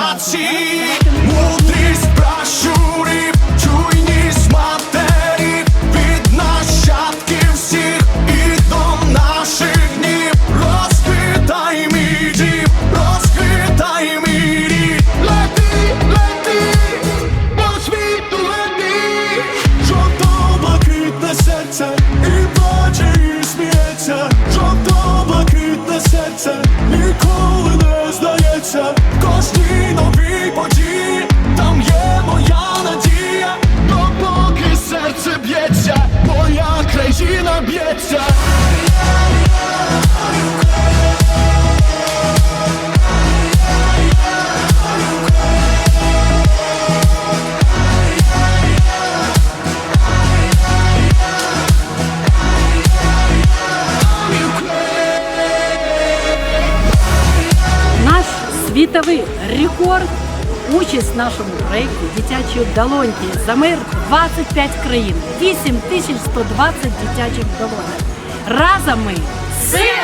нашої мудрість пращурів, чуйність матерів, від нащадків всіх і до наших днів, розквітай мій дім, розквітай мій рід, лети, лети, по світу лети, жовто-блакитне серце, і плаче, і сміється, жовто-блакитне серце, ніколи не здається, світовий рекорд. Участь в нашому проєкті дитячі долоньки за мир 25 країн, 8120 дитячих долонок. Разом ми сила!